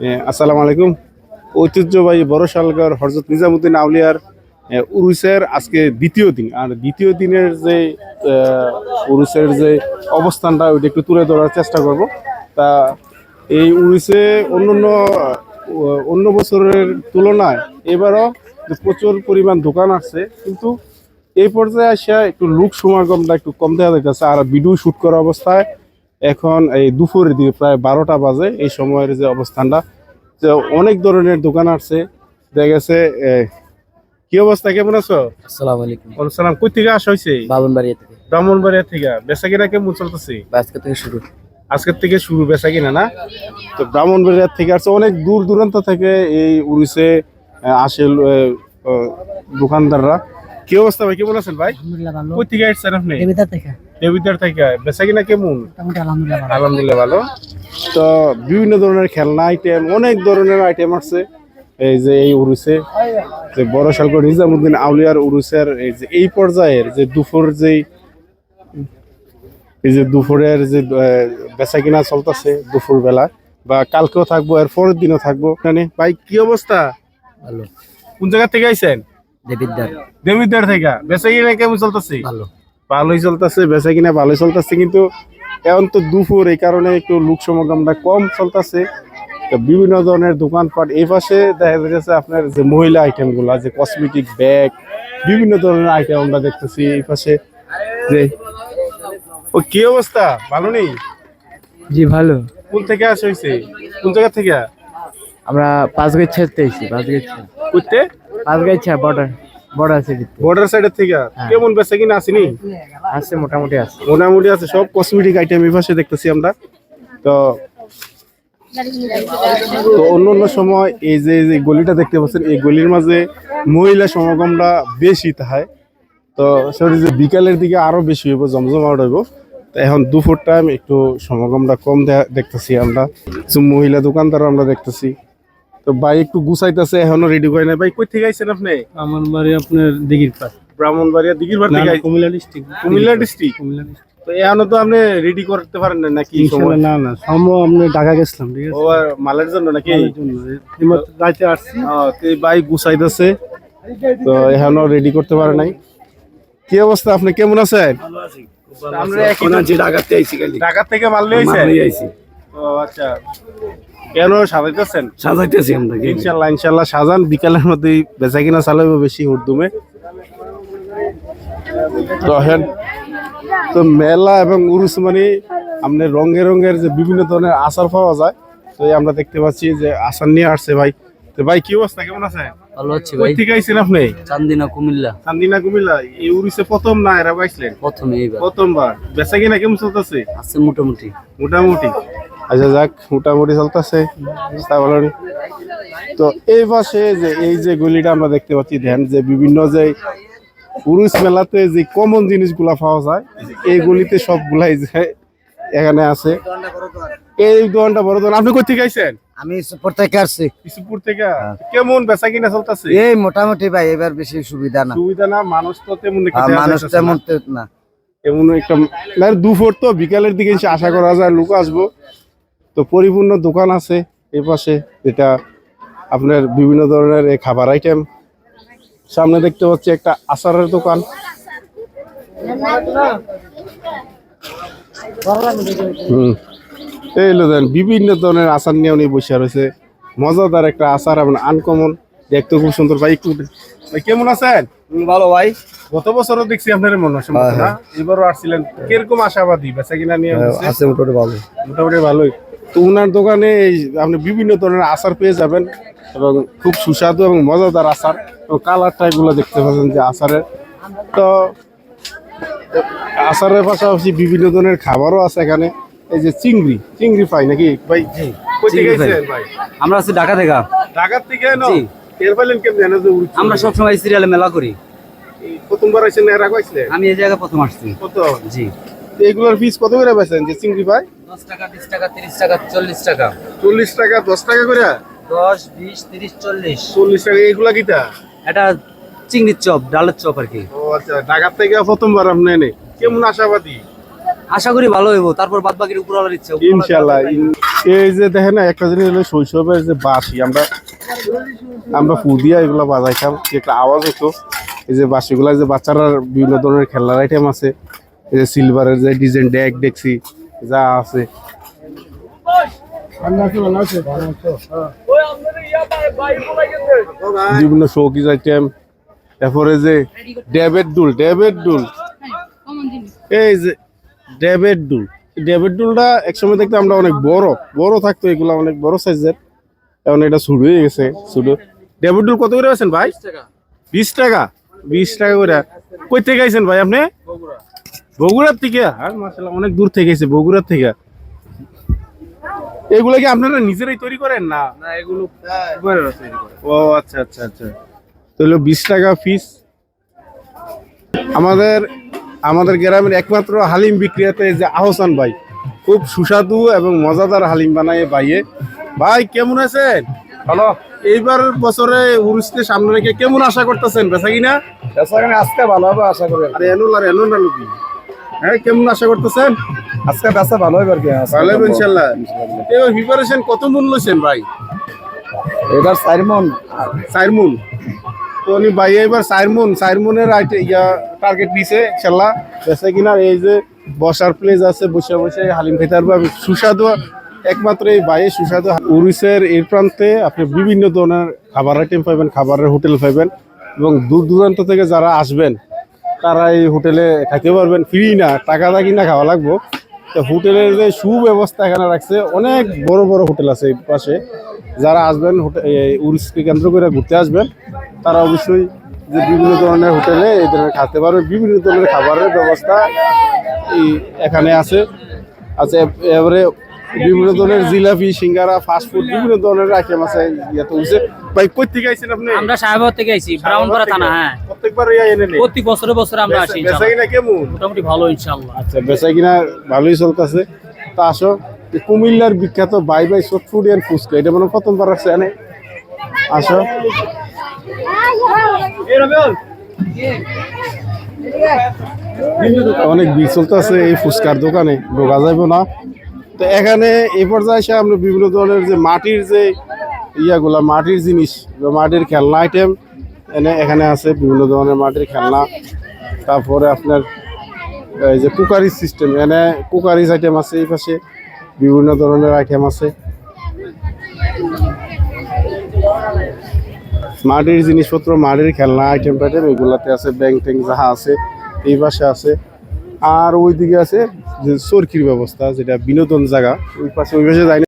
আসসালামু আলাইকুম। ঐতিহ্যবাহী বড় শালগড় হরজত নিজামুদ্দিন আউলিয়ার উরুসের আজকে দ্বিতীয় দিন। আর দ্বিতীয় দিনের যে উরুসের যে অবস্থানটা ওইটা একটু তুলে ধরার চেষ্টা করব। তা এই উরুসে অন্য অন্য বছরের তুলনায় এবারও প্রচুর পরিমাণ দোকান আছে, কিন্তু এই পর্যায়ে আসা একটু লোক সমাগমটা একটু কম দেখা যাইতেছে। আর ভিডিও শুট করা অবস্থায় এখন এই দুপুরের দিকে প্রায় বারোটা বাজে এই সময়ের যে অবস্থানটা যে অনেক ধরনের দোকান আছে দেখা গেছে কি অবস্থা কেমন আছো? আসসালামু আলাইকুম। কই থেকে আসা হয়েছে বাবনবাড়িয়া থেকে। ব্রাহ্মণবাড়িয়া থেকে। বেচা কিনা কেমন চলতেছে? আজকে থেকে শুরু। আজকের থেকে শুরু বেচা কিনা না? তো ব্রাহ্মণবাড়িয়া থেকে আসছে অনেক দূর দূরান্ত থেকে এই উড়িষে আসে দোকানদাররা। কি অবস্থা ভাই কেমন আছেন ভাই? কই থেকে আসছেন আপনি? থেকে। দেবিদ্বার থেকে বেচা কিনা কেমন? আলহামদুলিল্লাহ ভালো। তো বিভিন্ন ধরনের খেলনা আইটেম অনেক ধরনের আইটেম আছে। এই যে এই উরুসে যে বড় নিজামুদ্দিন আউলিয়ার উরুসের এই যে এই পর্যায়ের যে দুপুর যেই এই যে দুপুরের যে বেচা কিনা চলতেছে দুপুর বেলা বা কালকেও থাকব এর পরের দিনও থাকব। মানে ভাই কি অবস্থা? ভালো। কোন জায়গা থেকে আইছেন? দেবিদ্দার দেবিদ্বার থেকে। বেচা কিনা কেমন চলতেছে? ভালো। ভালোই চলতেছে বেচা কিনা ভালোই চলতেছে কিন্তু এখন তো দুপুর এই কারণে একটু লোক সমাগমটা কম চলতেছে। তো বিভিন্ন ধরনের দোকানপাট এই পাশে দেখা যাচ্ছে আপনার যে মহিলা আইটেমগুলা যে কসমেটিক ব্যাগ বিভিন্ন ধরনের আইটেম আমরা দেখতেছি এই পাশে যে ও কি অবস্থা? ভালো নেই? জি ভালো। কোন থেকে আসা হয়েছে? কোন জায়গা থেকে? আমরা পাঁচ গাছ এসেছি পাঁচ গাছ করতে পাঁচ গাছ বর্ডার বর্ডার আছে বর্ডার সাইডের থেকে? কেমন বেচা কিনা আসেনি আছে মোটামুটি আছে। মোটামুটি আছে সব কসমেটিক আইটেম এই পাশে দেখতেছি আমরা। তো তো অন্য অন্য সময় এই যে যে গলিটা দেখতে পাচ্ছেন এই গলির মাঝে মহিলা সমাগমটা বেশি তাহায়। তো সেটা যে বিকালের দিকে আরও বেশি হইব জমজমাট হইব। তো এখন দুপুর টাইম একটু সমাগমটা কম দেখতেছি আমরা। কিছু মহিলা দোকানদার আমরা দেখতেছি। তো ভাই একটু গুছাইতেছে এখনও রেডি করে না ভাই কই থেকে আইছেন আপনি? আমার বাড়ি আপনার দিঘির পাশ ব্রাহ্মণবাড়িয়া দিঘির থেকে Comilla district Comilla district Comilla district তো এখনও তো আপনি রেডি করতে পারেন না নাকি সময়? না না সম্ভব আপনি ঢাকা গেছিলাম ঠিক ও আর মালের জন্য নাকি? আছে রাইতে আসছি। তো বাইক গুছাইতেছে তো এখনও রেডি করতে পারে নাই। কি অবস্থা আপনি কেমন আছেন? আমরা একই তো- ঢাকাতে আইছি খালি। ঢাকা থেকে মাল হয়েছে আইছি। ও আচ্ছা। কেন সাজাইতেছেন? সাজাইতেছি আমরা ইনশাল্লাহ ইনশাল্লাহ সাজান। বিকালের মধ্যেই বেচা কিনা চালাইব বেশি হুরদুমে তো তো মেলা এবং উরুস মানে আপনার রঙে রঙের যে বিভিন্ন ধরনের আচার পাওয়া যায় তো আমরা দেখতে পাচ্ছি যে আচার নিয়ে আসছে ভাই। তো ভাই কি অবস্থা? কেমন আছে ভালো হচ্ছে কই থেকে আইছেন আপনি? চান্দিনা কুমিল্লা। চান্দিনা কুমিল্লা। এই উড়িষ্যা প্রথম না এরা পাইছিলেন প্রথমে এইবার। প্রথমবার। বেচা কিনা কেমন চলতেছে? আছে মোটামুটি। মোটামুটি। আচ্ছা যাক মোটামুটি চলতেছে। তাহলে তো এই পাশে যে এই যে গলিটা আমরা দেখতে পাচ্ছি ধ্যান যে বিভিন্ন যে পুরুষ মেলাতে যে কমন জিনিসগুলা পাওয়া যায় এই গলিতে সবগুলাই যে এখানে আছে। এই দোকানটা বড় দোকান। আপনি কোথা থেকে আইছেন? আমি সুপার থেকে আসছি। ইসুপুর থেকে? কেমন বেচা কিনা চলতেছে? এই মোটামুটি ভাই এবার বেশি সুবিধা না। সুবিধা না মানুষ তো তেমন একটা মানুষ তেমন না। এমন একটা মানে দুপুর তো বিকালের দিকে এসে আশা করা যায় লোক আসব। তো পরিপূর্ণ দোকান আছে এই পাশে যেটা আপনার বিভিন্ন ধরনের এই খাবার আইটেম সামনে দেখতে পাচ্ছি একটা আচারের দোকান। হুম। এই হলো দেন বিভিন্ন ধরনের আচার নিয়ে উনি বসে রয়েছে। মজাদার একটা আচার এবং আনকমন। দেখতে খুব সুন্দর ভাই একটু ভাই কেমন আছেন? ভালো ভাই। গত বছরও দেখছি আপনার মনে হয় সম্ভবত না। এবারও আসছিলেন। কীরকম আশাবাদী? বেচা কিনা নিয়ে? আছে মোটামুটি ভালো মোটামুটি ভালোই। তো উনার দোকানে এই আপনি বিভিন্ন ধরনের আচার পেয়ে যাবেন এবং খুব সুস্বাদু এবং মজাদার আচার। এবং কালারটা এগুলো দেখতে পাচ্ছেন যে আচারের। তো আচারের পাশাপাশি বিভিন্ন ধরনের খাবারও আছে এখানে। এই যে চিংড়ি চিংড়ি পাই নাকি? ভাই ভাই। আমরা আছি ঢাকা থেকে। ঢাকার থেকে? আমরা সবসময় সিরিয়ালে মেলা করি। প্রথমবার আইছেন না এর আগে আইছিলেন? আমি এই জায়গায় প্রথম আসছি। কত জি। এগুলোর কত করে বেচেন যে চিংড়ি পাই টাকা টাকা তিরিশ টাকা চল্লিশ টাকা। চল্লিশ টাকা দশ টাকা করে? দশ বিশ তিরিশ চল্লিশ। চল্লিশ টাকা এইগুলা কিটা? এটা চিংড়ির চপ ডালের চপ আর কি। ও আচ্ছা ঢাকার থেকে প্রথমবার আপনি এনে কেমন আশাবাদী? আশা করি ভালো হইব তারপর বাদ বাকির উপর আলার ইচ্ছা ইনশাল্লাহ এই যে দেখেন না একটা জিনিস হলো শৈশবের যে বাঁশি আমরা আমরা ফুদিয়া এগুলো বাজাইতাম যে একটা আওয়াজ হতো। এই যে বাঁশিগুলা যে বাচ্চারা বিভিন্ন ধরনের খেলার আইটেম আছে। এই যে সিলভারের যে ডিজাইন ডেক দেখছি যা আছে। বিভিন্ন শৌকিজ আইটেম তারপরে যে ডেবের ডুল ডেবের ডুল এই যে ডেবের ডুল ডেবের ডুলটা একসময় দেখতে আমরা অনেক বড় বড় থাকতো এগুলা অনেক বড় সাইজের। এখন এটা শুরু হয়ে গেছে শুরু। ডেবের ডুল কত করে আছেন ভাই? বিশ টাকা। বিশ টাকা? করে। কই থেকে আইছেন ভাই আপনি? বগুড়ার থেকে? আর মাসাল্লাহ অনেক দূর থেকে এসে বগুড়ার থেকে। এগুলো কি আপনারা নিজেরাই তৈরি করেন? না। না এগুলো ও আচ্ছা আচ্ছা আচ্ছা। তাহলে বিশ টাকা ফিস আমাদের আমাদের গ্রামের একমাত্র হালিম বিক্রিয়াতে যে আহসান ভাই। খুব সুস্বাদু এবং মজাদার হালিম বানায় ভাইয়ে। ভাই কেমন আছেন? হ্যালো এইবার বছরে উরুসকে সামনে রেখে কেমন আশা করতেছেন? বেচা কিনা? বেচাকেনা আজকে ভালো হবে আশা করি। আরে এনুল আর এনুল না লুকি হ্যাঁ কেমন আশা করতেছেন? আজকে বেচা ভালো হবে আর কি ভালো হবে ইনশাল্লাহ এবার প্রিপারেশন কত মূল লইছেন ভাই? এবার সাইরমুন তো উনি ভাই এবার সাইরমুন, সাইরমুনের ইয়া টার্গেট নিছে, ইনশাল্লাহ। বেচা কিনা এই যে বসার প্লেস আছে, বসে বসে হালিম খেতে পারব আমি সুস্বাদু, একমাত্র এই বাইয়ে সুস্বাদু উড়িষ্যার এই প্রান্তে আপনি বিভিন্ন ধরনের খাবার আইটেম পাবেন, খাবারের হোটেল পাবেন এবং দূর দূরান্ত থেকে যারা আসবেন, তারা এই হোটেলে খাইতে পারবেন। ফ্রি না, টাকা দা কিনা খাওয়া লাগবো। তো হোটেলের যে সুব্যবস্থা এখানে রাখছে, অনেক বড় বড় হোটেল আছে এই পাশে। যারা আসবেন হোটেল উড়িষ্যকে কেন্দ্র করে ঘুরতে আসবেন তারা অবশ্যই যে বিভিন্ন ধরনের হোটেলে এই ধরনের খাতে পারবে বিভিন্ন ধরনের খাবারের ব্যবস্থা এই এখানে আছে। আছে এবারে বিভিন্ন ধরনের জিলাপি সিঙ্গারা ফাস্টফুড বিভিন্ন ধরনের আইটেম আছে ইয়াতে হচ্ছে ভাই কই থেকে আইছেন আপনি? আমরা সাহেবাবাদ থেকে আইছি ব্রাউনপাড়া থানা হ্যাঁ। প্রত্যেকবার ইয়া এনে নেই? প্রতি বছরে বছরে আমরা আসি বেচা ইনশাআল্লাহ। কিনা কেমন? মোটামুটি ভালো ইনশাল্লাহ আচ্ছা বেচা কিনা ভালোই চলতেছে। তা আসো। এই কুমিল্লার বিখ্যাত বাই বাই শর্ট ফুড এন্ড ফুচকা, এটা মানে প্রথমবার আসছে এনে আসো। অনেক ভিড় চলতেছে এই ফুচকার দোকানে, ঢোকা যাবে না। তো এখানে এই পর্যায়ে এসে আমরা বিভিন্ন ধরনের যে মাটির যে ইয়াগুলা, মাটির জিনিস মাটির খেলনা আইটেম এনে এখানে আছে বিভিন্ন ধরনের মাটির খেলনা। তারপরে আপনার এই যে কুকারিজ সিস্টেম এনে কুকারিজ আইটেম আছে এই পাশে। বিভিন্ন ধরনের আইটেম আছে মাটির জিনিসপত্র, মাটির খেলনা, আইটেম টাইটেম এগুলাতে আছে ব্যাং ট্যাং যাহা আছে, এই পাশে আছে আর ওইদিকে আছে চরকির ব্যবস্থা, যেটা বিনোদন জায়গা, ওই পাশে ওই পাশে যাই।